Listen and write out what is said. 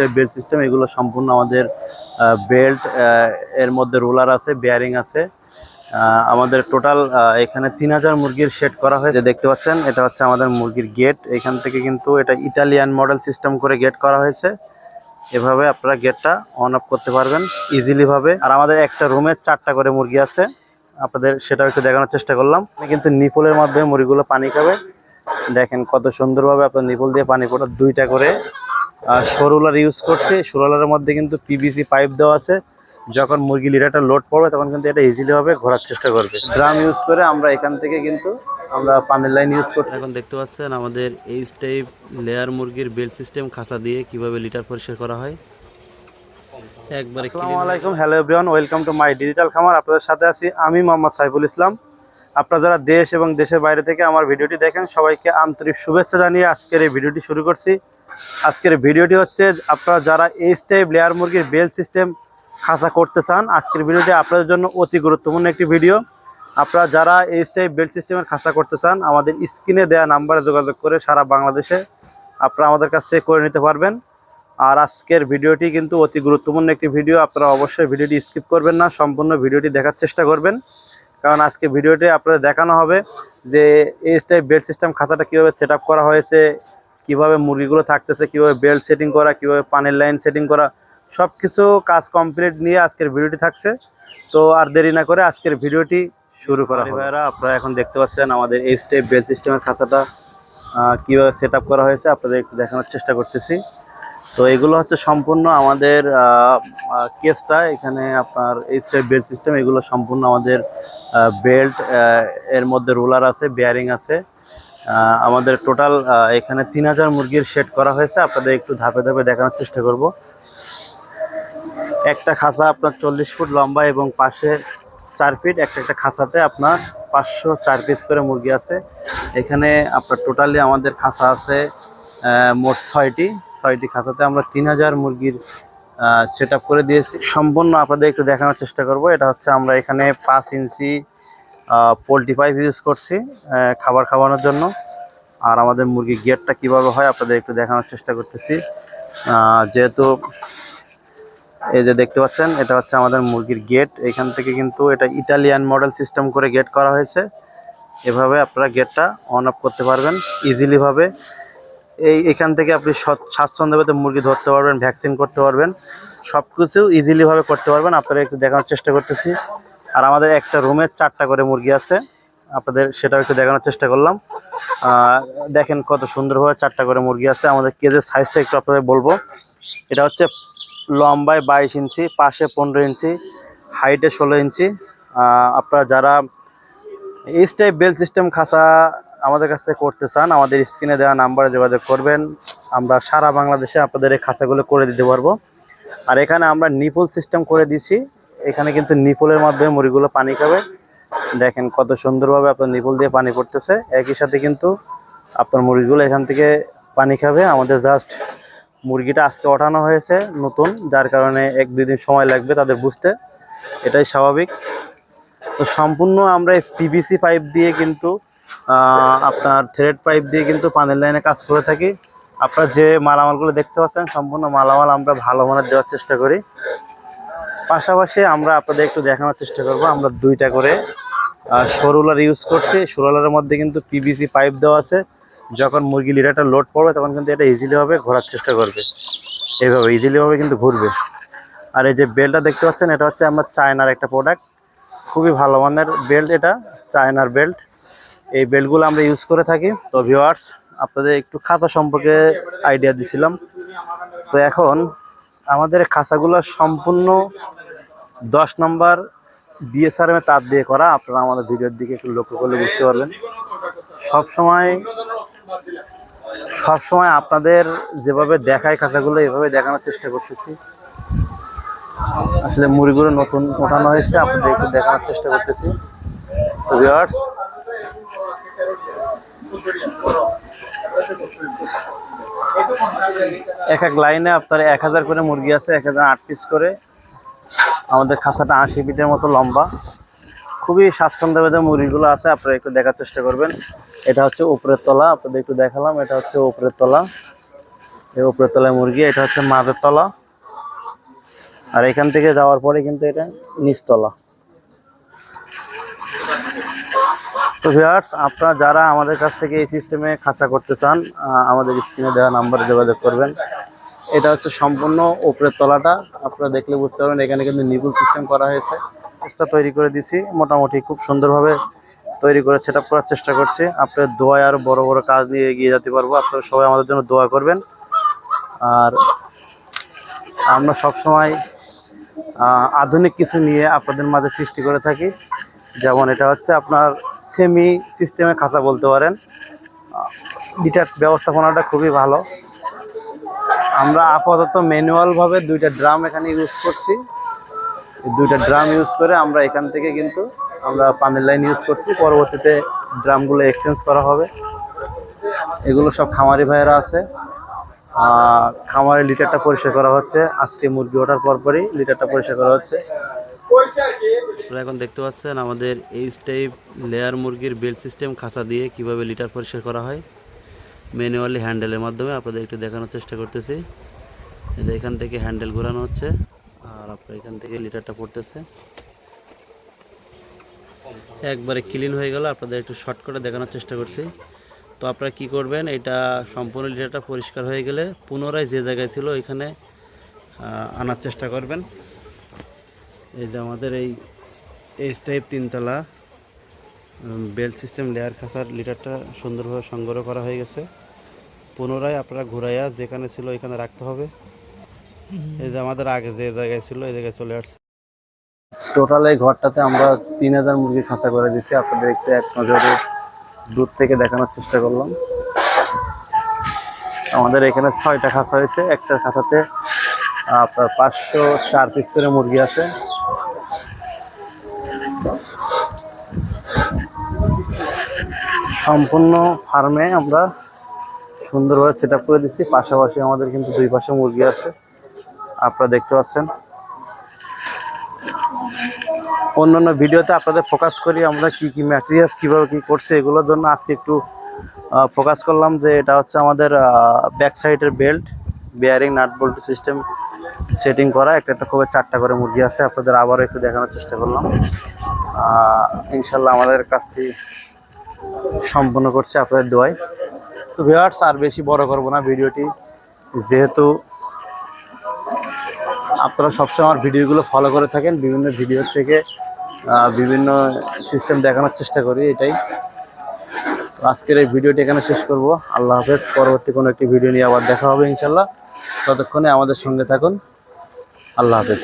স্টাইপ belt system, এগুলো সম্পূর্ণ আমাদের বেল্ট এর মধ্যে রোলার আছে, বেয়ারিং আছে। আমাদের টোটাল এখানে তিন হাজার মুরগির সেট করা হয়েছে। দেখতে পাচ্ছেন, এটা হচ্ছে আমাদের মুরগির গেট। এখান থেকে কিন্তু এটা ইতালিয়ান মডেল সিস্টেম করে গেট করা হয়েছে। এভাবে আপনারা গেটটা অন অফ করতে পারবেন ইজিলি ভাবে। আর আমাদের একটা রুমে চারটা করে মুরগি আছে। আপনাদের সেটাও একটু দেখানোর চেষ্টা করলাম। কিন্তু নিপলের মাধ্যমে মুরগিগুলো পানি খাবে। দেখেন কত সুন্দরভাবে আপনার নিপল দিয়ে পানি পড়া দুইটা করে সরুলার ইউজ করছে। সরুলারের মধ্যে কিন্তু পিভিসি পাইপ দেওয়া আছে। যখন মুরগি লিডারটা লোড পড়বে তখন কিন্তু এটা ইজিলি ভাবে ঘোরার চেষ্টা করবে। ড্রাম ইউজ করে আমরা এখান থেকে কিন্তু আমরা পানির লাইন ইউজ করছি। এখন দেখতে পাচ্ছেন আমাদের এই টাইপ লেয়ার মুরগির বেল্ট সিস্টেম খাঁচা দিয়ে কীভাবে লিটার পরিষ্কার করা হয়। একবারে আসসালামু আলাইকুম। Hello everyone welcome to my digital খামার। আপনাদের সাথে আছি আমি মোহাম্মদ সাইফুল ইসলাম। আপনারা যারা দেশ এবং দেশের বাইরে থেকে আমার ভিডিওটি দেখেন সবাইকে আন্তরিক শুভেচ্ছা জানিয়ে আজকের এই ভিডিওটি শুরু করছি। আজকের ভিডিওটি হচ্ছে আপনারা যারা এই টাইপ লেয়ার মুরগির বেল সিস্টেম খাঁচা করতে চান, আজকের ভিডিওটি আপনাদের জন্য অতি গুরুত্বপূর্ণ একটি ভিডিও। আপনারা যারা এই টাইপ বেল সিস্টেমের খাঁচা করতে চান, আমাদের স্ক্রিনে দেওয়া নাম্বারে যোগাযোগ করে সারা বাংলাদেশে আপনারা আমাদের কাছ থেকে করে নিতে পারবেন। আর আজকের ভিডিওটি কিন্তু অতি গুরুত্বপূর্ণ একটি ভিডিও, আপনারা অবশ্যই ভিডিওটি স্কিপ করবেন না, সম্পূর্ণ ভিডিওটি দেখার চেষ্টা করবেন। কারণ আজকে ভিডিওটি আপনাদের দেখানো হবে যে এই টাইপ বেল্ট সিস্টেম খাঁচাটা কীভাবে সেট করা হয়েছে কীভাবে মুরগিগুলো থাকতেছে কীভাবে বেল্ট সেটিং করা কীভাবে পানির লাইন সেটিং করা সব কিছু কাজ কমপ্লিট নিয়ে আজকের ভিডিওটি থাকছে। তো আর দেরি না করে আজকের ভিডিওটি শুরু করা হবে। ভাইরা আপনারা এখন দেখতে পাচ্ছেন আমাদের এই স্টেপ বেল সিস্টেমের খাঁচাটা কীভাবে সেট করা হয়েছে আপনাদের একটু দেখানোর চেষ্টা করতেছি। তো এগুলো হচ্ছে সম্পূর্ণ আমাদের কেসটা এখানে আপনার এই স্টেপ বেল্ট সিস্টেম এগুলো সম্পূর্ণ আমাদের বেল্ট এর মধ্যে রোলার আছে বেয়ারিং আছে। আমাদের টোটাল এখানে তিন হাজার মুরগির সেট করা হয়েছে। আপনাদের একটু ধাপে ধাপে দেখানোর চেষ্টা করব। একটা খাঁচা আপনার চল্লিশ ফুট লম্বা এবং পাশে চার ফিট একটা একটা খাঁচাতে আপনার পাঁচশো চার পিস করে মুরগি আছে। এখানে আপনার টোটালি আমাদের খাঁচা আছে মোট ছয়টি। ছয়টি খাঁচাতে আমরা তিন হাজার মুরগির সেট করে দিয়েছি। সম্পূর্ণ আপনাদের একটু দেখানোর চেষ্টা করব। এটা হচ্ছে আমরা এখানে পাঁচ ইঞ্চি পোলট্রি পাইপ ইউজ করছি খাবার খাওয়ানোর জন্য। আর আমাদের মুরগির গেটটা কীভাবে হয় আপনাদের একটু দেখানোর চেষ্টা করতেছি। যেহেতু এই যে দেখতে পাচ্ছেন, এটা হচ্ছে আমাদের মুরগির গেট। এখান থেকে কিন্তু এটা ইতালিয়ান মডেল সিস্টেম করে গেট করা হয়েছে। এভাবে আপনারা গেটটা অন অফ করতে পারবেন ইজিলিভাবে এই, এখান থেকে আপনি স্বচ্ছ- স্বাচ্ছন্দ্যভাবে মুরগি ধরতে পারবেন ভ্যাকসিন করতে পারবেন। সব কিছু ইজিলিভাবে করতে পারবেন। আপনারা একটু দেখানোর চেষ্টা করতেছি। আর আমাদের একটা রুমে চারটা করে মুরগি আছে। আপনাদের সেটাও একটু দেখানোর চেষ্টা করলাম। দেখেন কত সুন্দরভাবে চারটা করে মুরগি আছে। আমাদের কেজের সাইজটা একটু আপনাদের বলব। এটা হচ্ছে লম্বায় বাইশ ইঞ্চি, পাশে পনেরো ইঞ্চি, হাইটে ষোলো ইঞ্চি। আপনারা যারা এই টাইপ বেল সিস্টেম খাঁচা আমাদের কাছে করতে চান, আমাদের স্ক্রিনে দেওয়া নাম্বারে যোগাযোগ করবেন। আমরা সারা বাংলাদেশে আপনাদের এই খাঁচাগুলো করে দিতে পারব। আর এখানে আমরা নিপুল সিস্টেম করে দিছি এখানে কিন্তু নিপলের মাধ্যমে মুরগিগুলো পানি খাবে। দেখেন কত সুন্দরভাবে আপনার নিপল দিয়ে পানি পড়তেছে। একই সাথে কিন্তু আপনার মুরগিগুলো এখান থেকে পানি খাবে। আমাদের জাস্ট মুরগিটা আজকে ওঠানো হয়েছে নতুন, যার কারণে এক দুই দিন সময় লাগবে তাদের বুঝতে। এটাই স্বাভাবিক। তো সম্পূর্ণ আমরা পিভিসি পাইপ দিয়ে কিন্তু আপনার থ্রেড পাইপ দিয়ে কিন্তু পানির লাইনে কাজ করে থাকি। আপনার যে মালামালগুলো দেখতে পাচ্ছেন, সম্পূর্ণ মালামাল আমরা ভালো মানের দেওয়ার চেষ্টা করি। পাশাপাশি আমরা আপনাদের একটু দেখানোর চেষ্টা করব। আমরা দুইটা করে সরুলার ইউজ করছি। সরুলারের মধ্যে কিন্তু পিভিসি পাইপ দেওয়া আছে। যখন মুরগি লিডারটা লোড পড়বে, তখন কিন্তু এটা ইজিলিভাবে ঘোরার চেষ্টা করবে। এইভাবে ইজিলিভাবে কিন্তু ঘুরবে। আর এই যে বেল্টটা দেখতে পাচ্ছেন, এটা হচ্ছে আমার চায়নার একটা প্রোডাক্ট খুবই ভালো মানের বেল্ট এটা চায়নার বেল্ট এই বেল্টগুলো আমরা ইউজ করে থাকি। তো ভিউয়ার্স আপনাদের একটু খাঁচা সম্পর্কে আইডিয়া দিছিলাম। তো এখন আমাদের খাঁচাগুলো সম্পূর্ণ দশ নম্বর বিএসআরএম তার দিয়ে করা। আপনারা আমাদের ভিডিওর দিকে একটু লক্ষ্য করলে বুঝতে পারবেন। সব সময় সব সময় আপনাদের যেভাবে দেখায় খাঁচাগুলো, এভাবে দেখানোর চেষ্টা করতেছি। আসলে মুড়িগুলো নতুন ওঠানো হয়েছে, আপনাদের একটু দেখানোর চেষ্টা করতেছি। এক এক লাইনে আপনার এক হাজার করে মুরগি আছে, এক হাজার আট পিস করে। আমাদের খাঁচাটা আশি ফিটের মতো লম্বা। খুবই স্বাচ্ছন্দ্য স্বাচ্ছন্দ্যভেদে মুরগিগুলো আছে, আপনারা একটু দেখার চেষ্টা করবেন। এটা হচ্ছে উপরের তলা, আপনাদের একটু দেখালাম, এটা হচ্ছে উপরের তলা। এই উপরের তলায় মুরগি, এটা হচ্ছে মাদের তলা। আর এখান থেকে যাওয়ার পরে কিন্তু এটা নিচতলা তো ভিউয়ার্স আপনারা যারা আমাদের কাছ থেকে এই সিস্টেমে খাঁচা করতে চান আমাদের স্ক্রিনে দেওয়া নাম্বারে যোগাযোগ করবেন। এটা হচ্ছে সম্পূর্ণ উপরের তলাটা। আপনারা দেখলে বুঝতে পারবেন, এখানে কিন্তু নিপুল সিস্টেম করা হয়েছে। এটা তৈরি করে দিছি, মোটামুটি খুব সুন্দরভাবে তৈরি করে সেট করার চেষ্টা করছি। আপনার দোয়ায় আরও বড় বড় কাজ নিয়ে এগিয়ে যেতে পারব। আপনারা সবাই আমাদের জন্য দোয়া করবেন। আর আমরা সবসময় আধুনিক কিছু নিয়ে আপনাদের মাঝে সৃষ্টি করে থাকি। যেমন এটা হচ্ছে আপনার সেমি সিস্টেমে খাঁচা বলতে পারেন। এটার ব্যবস্থাপনাটা খুবই ভালো। আমরা আপাতত ম্যানুয়াল ভাবে দুইটা ড্রাম এখানে ইউজ করছি। দুইটা ড্রাম ইউজ করে আমরা এখান থেকে কিন্তু আমরা পানির লাইন ইউজ করছি। পরবর্তীতে ড্রামগুলো এক্সচেঞ্জ করা হবে। এগুলো সব খামারি ভাইয়েরা আছে। খামারের লিটারটা পরিষ্কার করা হচ্ছে। আজকে মুরগি ওঠার পরপরই লিটারটা পরিষ্কার করা হচ্ছে। এখন দেখতে পাচ্ছেন আমাদের এইচ টাইপ লেয়ার মুরগির বেল্ট সিস্টেম খাঁচা দিয়ে কীভাবে লিটার পরিষ্কার করা হয়। ম্যানুয়ালি হ্যান্ডেলের মাধ্যমে আপনাদের একটু দেখানোর চেষ্টা করতেছি। এখান থেকে হ্যান্ডেল ঘোরানো হচ্ছে। আর আপনার এখান থেকে লিটারটা পড়তেছে। একবারে ক্লিন হয়ে গেল। আপনাদের একটু শর্ট করে দেখানোর চেষ্টা করছি। তো আপনারা কি করবেন, এটা সম্পূর্ণ লিটারটা পরিষ্কার হয়ে গেলে পুনরায় যে জায়গায় ছিল ওইখানে আনার চেষ্টা করবেন। এই যে আমাদের এই এইচ টাইপ তিনতলা বেল্ট সিস্টেম লেয়ার খাসার লিটারটা সুন্দরভাবে সংগ্রহ করা হয়ে গেছে। পুনরায় আপনারা ঘুরাইয়া যেখানে ছিল ওইখানে রাখতে হবে। এই যে আমাদের আগে যে জায়গায় ছিল, এই জায়গায় চলে আসছে। টোটাল এই ঘরটাতে আমরা তিন হাজার মুরগি খাঁচা করে দিচ্ছি আপনাদের একটু এক নজরে দূর থেকে দেখানোর চেষ্টা করলাম। আমাদের এখানে ছয়টা খাঁচা হয়েছে। একটা খাঁচাতে আপনার পাঁচশো চার পিস করে মুরগি আছে। সম্পূর্ণ ফার্মে আমরা সুন্দরভাবে সেট করে দিচ্ছি। পাশাপাশি আমাদের কিন্তু দুই পাশে মুরগি আছে। আপনারা দেখতে পাচ্ছেন। অন্যান্য ভিডিওতে আপনাদের ফোকাস করি আমরা কি কি ম্যাটেরিয়ালস কীভাবে কী করছে এগুলোর জন্য। আজকে একটু ফোকাস করলাম যে এটা হচ্ছে আমাদের ব্যাক সাইডের belt bearing nut bolt system setting করা। একটা একটা খুবই চারটা করে মুরগি আছে। আপনাদের আবারও একটু দেখানোর চেষ্টা করলাম। ইনশাল্লাহ আমাদের কাজটি সম্পূর্ণ করছে আপনাদের দোয়ায়। তো ভিউয়ার্স আর বেশি বড় করব না ভিডিওটি। যেহেতু আপনারা সবসময় আমার ভিডিওগুলো ফলো করে থাকেন, বিভিন্ন ভিডিও থেকে বিভিন্ন সিস্টেম দেখানোর চেষ্টা করি, এটাই। তো আজকের এই ভিডিওটি এখানে শেষ করব। আল্লাহ হাফেজ, পরবর্তী কোনো একটি ভিডিও নিয়ে আবার দেখা হবে ইনশাল্লাহ ততক্ষণে আমাদের সঙ্গে থাকুন। আল্লাহ হাফেজ।